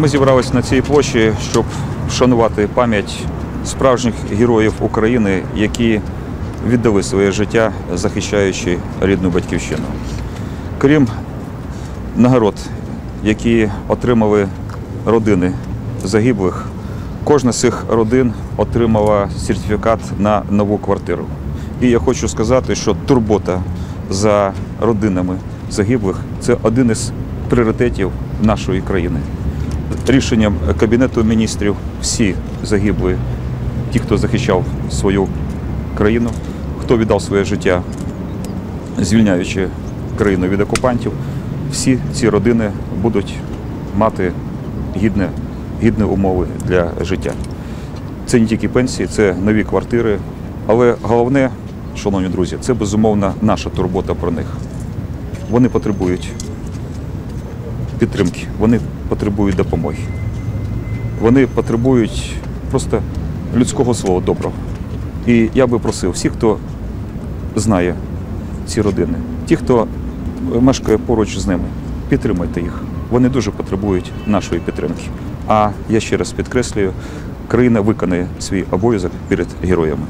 Ми зібралися на цій площі, щоб вшанувати пам'ять справжніх героїв України, які віддали своє життя, захищаючи рідну батьківщину. Крім нагород, які отримали родини загиблих, кожна з цих родин отримала сертифікат на нову квартиру. І я хочу сказати, що турбота за родинами загиблих це один із пріоритетів нашої країни. Рішенням Кабінету міністрів всі загибли, ті, хто захищав свою країну, хто віддав своє життя, звільняючи країну від окупантів, всі ці родини будуть мати гідне, гідні умови для життя. Це не тільки пенсії, це нові квартири. Але головне, шановні друзі, це безумовно наша турбота про них. Вони потребують підтримки, вони потребують допомоги. Вони потребують просто людського слова доброго. І я би просив всіх, хто знає ці родини, ті, хто мешкає поруч з ними, підтримайте їх. Вони дуже потребують нашої підтримки. А я ще раз підкреслюю, країна виконає свій обов'язок перед героями.